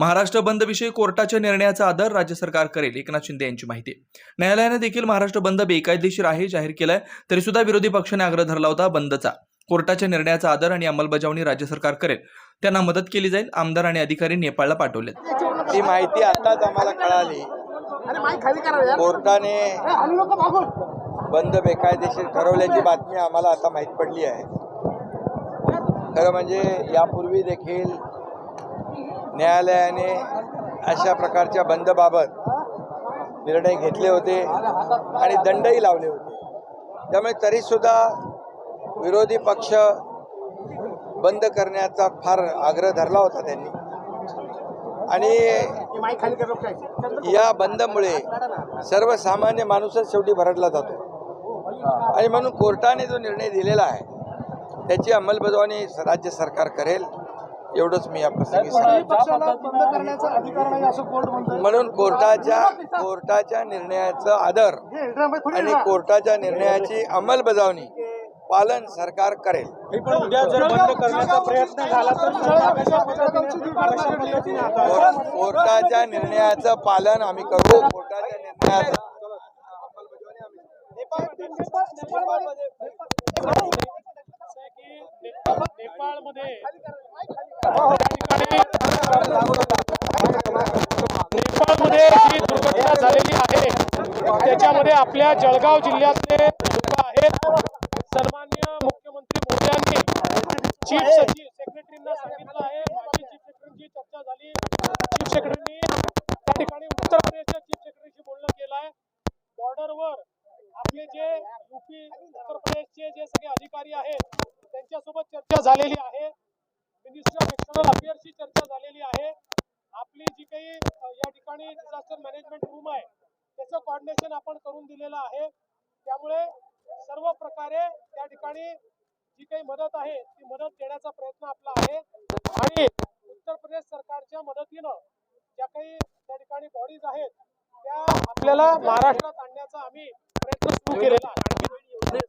महाराष्ट्र बंदविषयी कोर्टाच्या निर्णयाचा आदर राज्य सरकार करेल. एकनाथ शिंदे यांची माहिती. न्यायालयाने देखील महाराष्ट्र बंद बेकायदेशीर आहे जाहीर केलाय तरी सुद्धा विरोधी पक्षाने आग्रह धरला होता बंदचा. कोर्टाच्या निर्णयाचा आदर आणि अंमलबजावणी राज्य सरकार करेल. त्यांना मदत केली जाईल आमदार आणि अधिकारी नेपाळला पाठवलेत. ती माहिती आताच आम्हाला कळाली. कोर्टाने बंद बेकायदेशीर ठरवल्याची बातमी आम्हाला आता माहीत पडली आहे. खरं म्हणजे यापूर्वी देखील न्यायालयाने अशा प्रकारच्या बंदबाबत निर्णय घेतले होते आणि दंडही लावले होते. त्यामुळे तरीसुद्धा विरोधी पक्ष बंद करण्याचा फार आग्रह धरला होता त्यांनी. आणि या बंदमुळे सर्वसामान्य माणूसच शेवटी भरडला जातो. आणि म्हणून कोर्टाने जो निर्णय दिलेला आहे त्याची अंमलबजावणी राज्य सरकार करेल. एवढंच मी या प्रसंगी सांगेन. पक्षाला बंद करण्याचा अधिकार नाही असं कोर्ट म्हणतोय म्हणून कोर्टाच्या कोर्टाच्या निर्णयाचं आदर आणि कोर्टाच्या निर्णयाची अंमलबजावणी पालन सरकार करेल कोर्टाच्या निर्णयाचं पालन आम्ही करू कोर्टाच्या निर्णयाचं नेपाळमध्ये जी दुर्घटना झालेली आहे त्याच्यामध्ये आपल्या जळगाव जिल्ह्यातले लोक आहेत. सन्मान्य मुख्यमंत्री मोदयांनी चीफ सचिव सेक्रेटरींना सांगितलं आहे. माजी चीफ सेक्रेटरीची चर्चा झाली. चीफ सेक्रेटरींनी त्या ठिकाणी उत्तर प्रदेशच्या चीफ सेक्रेटरीशी बोलणं केलं आहे बॉर्डरवर आपले जे युपी उत्तर प्रदेशचे जे सगळे अधिकारी आहेत त्यांच्यासोबत चर्चा झालेली आहे. मिनिस्टर ऑफ एक्सटर्नल अफेअर्सची चर्चा झालेली आहे. आपली जी काही या ठिकाणी डिझास्टर मॅनेजमेंट रूम आहे त्याचं कॉर्डिनेशन आपण करून दिलेलं आहे. त्यामुळे सर्व प्रकारे त्या ठिकाणी जी काही मदत आहे ती मदत देण्याचा प्रयत्न आपला आहे. आणि उत्तर प्रदेश सरकारच्या मदतीनं ज्या काही त्या ठिकाणी बॉडीज आहेत त्या आपल्याला महाराष्ट्रात आणण्याचा आम्ही प्रयत्न सुरू केलेला आहे.